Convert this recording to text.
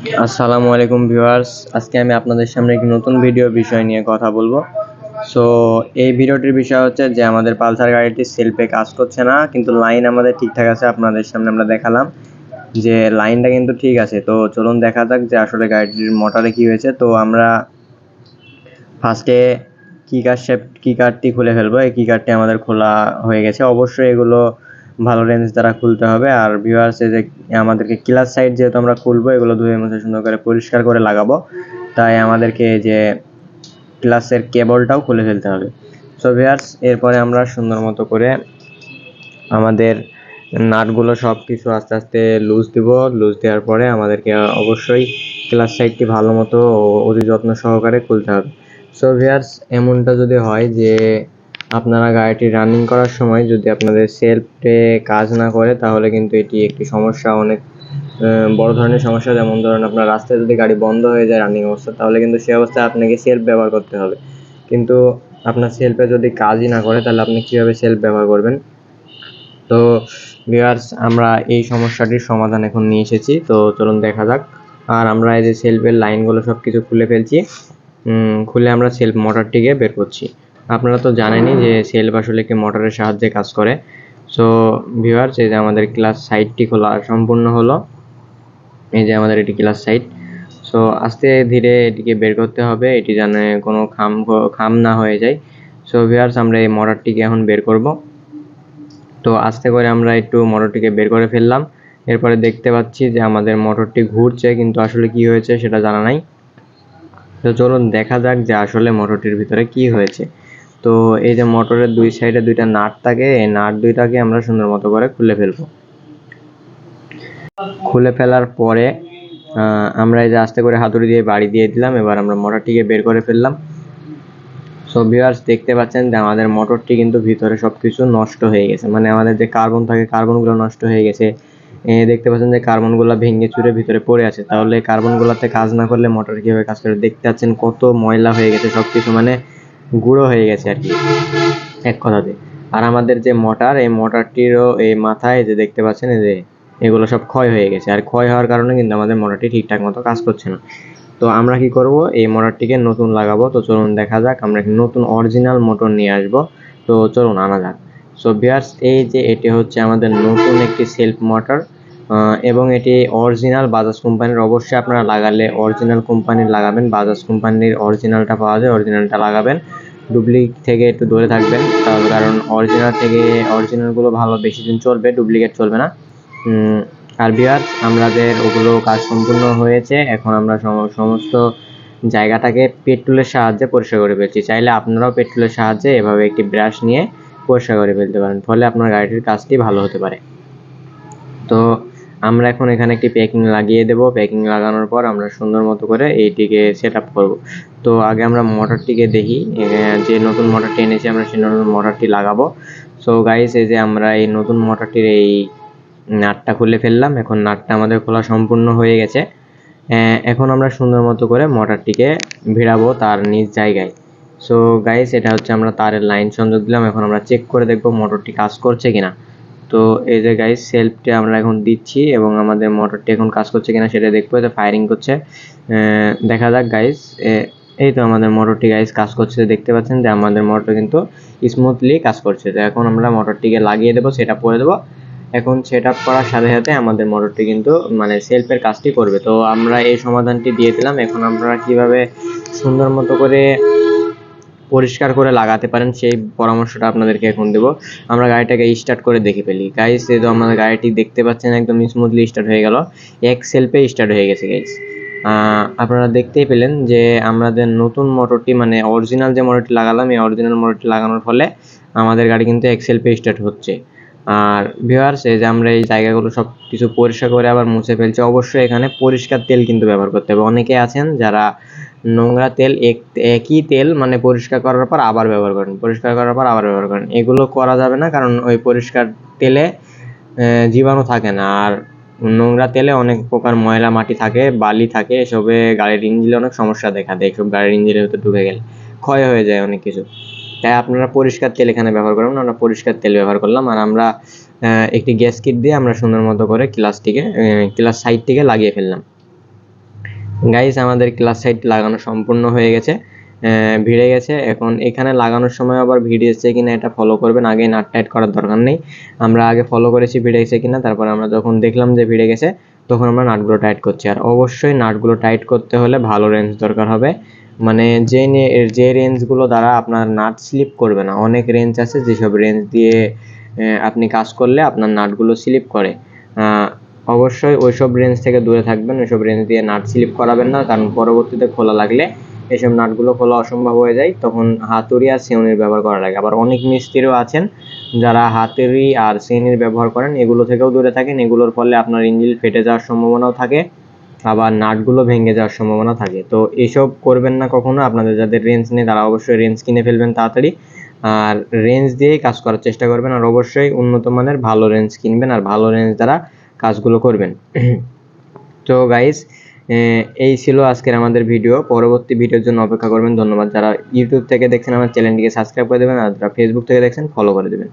আসসালামু আলাইকুম ভিউয়ার্স। আজকে আমি আপনাদের সামনে একটি নতুন ভিডিও বিষয় নিয়ে কথা বলব। সো এই ভিডিওটির বিষয় হচ্ছে যে আমাদের পালসার গাড়িটি সেলফে কাজ করছে না, কিন্তু লাইন আমাদের ঠিকঠাক আছে, আপনাদের সামনে আমরা দেখালাম যে লাইনটা কিন্তু ঠিক আছে। তো চলুন দেখা যাক যে আসলে গাড়িটির মোটরে কি হয়েছে। তো আমরা ফার্স্টে কি কার্ড শেপ কি কার্ডটি খুলে ফেলব। এই কি কার্ডটি আমাদের খোলা হয়ে গেছে। অবশ্যই এগুলো ভালো রেঞ্জ দ্বারা খুলতে হবে। আর ভিউয়ার্স এই যে আমাদেরকে ক্লাস সাইড যেহেতু আমরা খুলবো, এগুলো ধুয়ে মুছে সুন্দর করে পরিষ্কার করে লাগাবো। তাই আমাদেরকে এই যে ক্লাসের কেবলটাও খুলে ফেলতে হবে। সো ভিউয়ার্স এরপরে আমরা সুন্দর মতো করে আমাদের নাটগুলো সব কিছু আস্তে আস্তে লুজ দিব। লুজ দেওয়ার পরে আমাদেরকে অবশ্যই ক্লাস সাইডটি ভালো মতো অতি যত্ন সহকারে খুলতে হবে। সো ভিউয়ার্স এমনটা যদি হয় যে আপনারা গাড়িটি রানিং করার সময় যদি আপনাদের সেলফে কাজ না করে, তাহলে কিন্তু এটি একটি সমস্যা, অনেক বড় ধরনের সমস্যা। যেমন ধরুন আপনার রাস্তায় যদি গাড়ি বন্ধ হয়ে যায় রানিং অবস্থা, তাহলে কিন্তু সেই অবস্থায় আপনাকে সেলফ ব্যবহার করতে হবে। কিন্তু আপনার সেলফে যদি কাজই না করে, তাহলে আপনি কীভাবে সেলফ ব্যবহার করবেন? তো ভিউয়ার্স আমরা এই সমস্যাটির সমাধান এখন নিয়ে এসেছি। তো চলুন দেখা যাক। আর আমরা এই যে সেলফের লাইনগুলো সব কিছু খুলে ফেলছি। খুলে আমরা সেলফ মোটরটিকে বের করছি। আপনারা তো জানেনই যে সেলফ আসলে একটি মোটরের সাহায্যে কাজ করে। সো ভিউয়ার্স এই যে আমাদের ক্লাস সাইটটি খোলা, সম্পূর্ণ হলো। এই যে আমাদের এটি ক্লাস সাইট সো আস্তে ধীরে এটিকে বের করতে হবে। এটি যেন কোনো খাম খাম না হয়ে যায়। সো ভিউয়ার্স আমরা এই মোটরটিকে এখন বের করব। তো, আস্তে করে আমরা একটু মোটরটিকে বের করে ফেললাম। এরপরে দেখতে পাচ্ছি যে আমাদের মোটরটি ঘুরছে, কিন্তু আসলে কি হয়েছে সেটা জানা নাই। তো, চলুন দেখা যাক যে আসলে মোটরটির ভিতরে কি হয়েছে। তো এই যে মোটরের দুই সাইডে দুইটা নাট থাকে, এই নাট দুইটাকে আমরা সুন্দর মতো করে খুলে ফেলব। খুলে ফেলার পরে আমরা এই যে আস্তে করে হাতুড়ি দিয়ে বাড়ি দিয়ে দিলাম, এবার আমরা মোটরটিকে বের করে ফেললাম। সো ভিউয়ার্স দেখতে পাচ্ছেন যে আমাদের মোটরটি কিন্তু ভিতরে সব কিছু নষ্ট হয়ে গেছে। মানে আমাদের যে কার্বন থাকে, কার্বনগুলো নষ্ট হয়ে গেছে। দেখতে পাচ্ছেন যে কার্বনগুলো ভেঙে চুরে ভিতরে পড়ে আছে। তাহলে কার্বনগুলোতে কাজ না করলে মোটর কীভাবে কাজ করে? দেখতে পাচ্ছেন কত ময়লা হয়ে গেছে সব কিছু মানে গুঁড়ো হয়ে গেছে আর কি, এক কথাতে। আর আমাদের যে মোটর, এই মোটরটিরও এই মাথায় যে দেখতে পাচ্ছেন যে এগুলো সব ক্ষয় হয়ে গেছে। আর ক্ষয় হওয়ার কারণে কিন্তু আমাদের মোটরটি ঠিকঠাক মতো কাজ করছে না। তো আমরা কি করব? এই মোটরটিকে নতুন লাগাবো। তো চলুন দেখা যাক, আমরা নতুন অরিজিনাল মোটর নিয়ে আসব। তো চলুন, আনা যাক। সো বিয়ার্স এই যে এটি হচ্ছে আমাদের নতুন একটি সেলফ মোটর এবং এটি অরিজিনাল বাজাজ কোম্পানির। অবশ্যই আপনারা লাগালে অরিজিনাল কোম্পানির লাগাবেন। বাজাজ কোম্পানির অরিজিনালটা পাওয়া যায় অরিজিনালটা লাগাবেন। ডুপ্লিকেট থেকে একটু দূরে থাকবেন। কারণ অরিজিনাল থেকে অরিজিনালগুলো ভালো বেশি দিন চলবে, ডুপ্লিকেট চলবে না। আর বিয়ার আমাদের ওগুলো কাজ সম্পূর্ণ হয়েছে। এখন আমরা সমস্ত জায়গাটাকে পেট্রোলের সাহায্যে পরিষ্কার করে ফেলছি। চাইলে আপনারাও পেট্রোলের সাহায্যে এভাবে একটি ব্রাশ নিয়ে পরিষ্কার করে ফেলতে পারেন। ফলে আপনার গাড়িটির কাজটি ভালো হতে পারে। তো আমরা এখন এখানে একটি প্যাকিং লাগিয়ে দেব। প্যাকিং লাগানোর পর আমরা সুন্দর মতো করে এইটিকে সেট আপ করব। তো আগে আমরা মোটরটিকে দেখি। যে নতুন মোটরটি এনেছি, আমরা সেই নতুন মোটরটি লাগাবো। সো গাইস এই যে আমরা এই নতুন মোটরটির এই নাটটা খুলে ফেললাম। এখন নাটটা আমাদের খোলা সম্পূর্ণ হয়ে গেছে। এখন আমরা সুন্দর মতো করে মোটরটিকে ভিড়াবো তার নিজ জায়গায়। সো গাইস এটা হচ্ছে আমরা তারের লাইন সংযোগ দিলাম। এখন আমরা চেক করে দেখব মোটরটি কাজ করছে কিনা। তো এই যে গাইস সেলফটি আমরা এখন দিচ্ছি এবং আমাদের মোটরটি এখন কাজ করছে কিনা সেটা দেখব এটা ফায়ারিং করছে। দেখা যাক গাইস এই তো আমাদের মোটরটি গাইস কাজ করছে, দেখতে পাচ্ছেন যে আমাদের মোটর কিন্তু স্মুথলি কাজ করছে। তো এখন আমরা মোটরটিকে লাগিয়ে দেবো সেটা করে দেবো। এখন সেট আপ করার সাথে সাথে আমাদের মোটরটি কিন্তু মানে সেলফের কাজটি করবে। তো আমরা এই সমাধানটি দিয়ে দিলাম। এখন আমরা কীভাবে সুন্দর মতো করে পরিষ্কার করে লাগাতে পারেন, সেই পরামর্শটা আপনাদেরকে এখন দেব। আমরা গাড়িটাকে স্টার্ট করে দেখে ফেলি। গাইস এই তো আমাদের গাড়িটি দেখতে পাচ্ছেন, একদম স্মুথলি স্টার্ট হয়ে গেল। এক সেলফে স্টার্ট হয়ে গেছে গাইস আপনারা দেখতেই পেলেন যে আমাদের নতুন মোটরটি মানে অরিজিনাল যে মোটরটি লাগালাম, এই অরিজিনাল মোটরটি লাগানোর ফলে আমাদের গাড়ি কিন্তু এক সেলফে স্টার্ট হচ্ছে। আর ভিউয়ার্স এই যে আমরা এই জায়গাগুলো সব কিছু পরিষ্কার করে আবার মুছে ফেলছি, অবশ্যই এখানে পরিষ্কার তেল কিন্তু ব্যবহার করতে হবে। অনেকে আছেন যারা নোংরা তেল একই তেল মানে পরিষ্কার করার পর আবার ব্যবহার করেন। পরিষ্কার করার পর আবার ব্যবহার করেন। এগুলো করা যাবে না কারণ ওই পরিষ্কার তেলে জীবাণু থাকে না। আর নোংরা তেলে অনেক প্রকার ময়লা মাটি থাকে, বালি থাকে, এসবে গাড়ির ইঞ্জিনে অনেক সমস্যা দেখা দেয়। এসব গাড়ির ইঞ্জিনের ভিতরে ঢুকে গেলে ক্ষয় হয়ে যায় অনেক কিছু। তাই আপনারা পরিষ্কার তেল এখানে ব্যবহার করবেন আমরা পরিষ্কার তেল ব্যবহার করলাম। আর আমরা একটি গ্যাস কিট দিয়ে আমরা সুন্দর মতো করে ক্লাসটিকে ক্লাস সাইডটিকে লাগিয়ে ফেললাম। গাইস আমাদের ক্লাস সাইট লাগানো সম্পূর্ণ হয়ে গেছে। ভিড়ে গেছে। এখন এখানে লাগানোর সময় আবার ভিড় এসছে কিনা এটা ফলো করবেন। আগে নাট টাইট করার দরকার নেই। আমরা আগে ফলো করেছি, ভিড়ে গেছে কিনা, তারপর আমরা যখন দেখলাম যে ভিড়ে গেছে, তখন আমরা নাটগুলো টাইট করছি। আর অবশ্যই নাটগুলো টাইট করতে হলে ভালো রেঞ্জ দরকার হবে। মানে যে যে রেঞ্জগুলো দ্বারা আপনার নাট স্লিপ করবে না, অনেক রেঞ্জ আছে যেসব রেঞ্জ দিয়ে আপনি কাজ করলে আপনার নাটগুলো স্লিপ করে। অবশ্যই ওইসব রেঞ্জ থেকে দূরে থাকবেন, ওইসব রেঞ্জ দিয়ে নাট স্লিপ করাবেন না, কারণ পরবর্তীতে খোলা লাগলে এসব নাটগুলো খোলা অসম্ভব হয়ে যায়, তখন হাতুড়ি আর সিউনির ব্যবহার করা লাগে। আবার অনেক মিস্ত্রিও আছেন যারা হাতুড়ি আর সিউনির ব্যবহার করেন, এগুলো থেকেও দূরে থাকেন, এগুলোর ফলে আপনার ইঞ্জিন ফেটে যাওয়ার সম্ভাবনাও থাকে, আবার নাটগুলো ভেঙে যাওয়ার সম্ভাবনা থাকে। তো এসব করবেন না কখনো, আপনাদের যাদের রেঞ্জ নেই তারা অবশ্যই রেঞ্জ কিনে ফেলবেন তাড়াতাড়ি, আর রেঞ্জ দিয়েই কাজ করার চেষ্টা করবেন, আর অবশ্যই উন্নত মানের ভালো রেঞ্জ কিনবেন, আর ভালো রেঞ্জ দ্বারা কাজগুলো করবেন। তো গাইস এই ছিল আজকের আমাদের ভিডিও পরবর্তী ভিডিওর জন্য অপেক্ষা করবেন। ধন্যবাদ। যারা ইউটিউব থেকে দেখছেন, আমার চ্যানেলটিকে সাবস্ক্রাইব করে দেবেন আর যারা ফেসবুক থেকে দেখছেন ফলো করে দেবেন।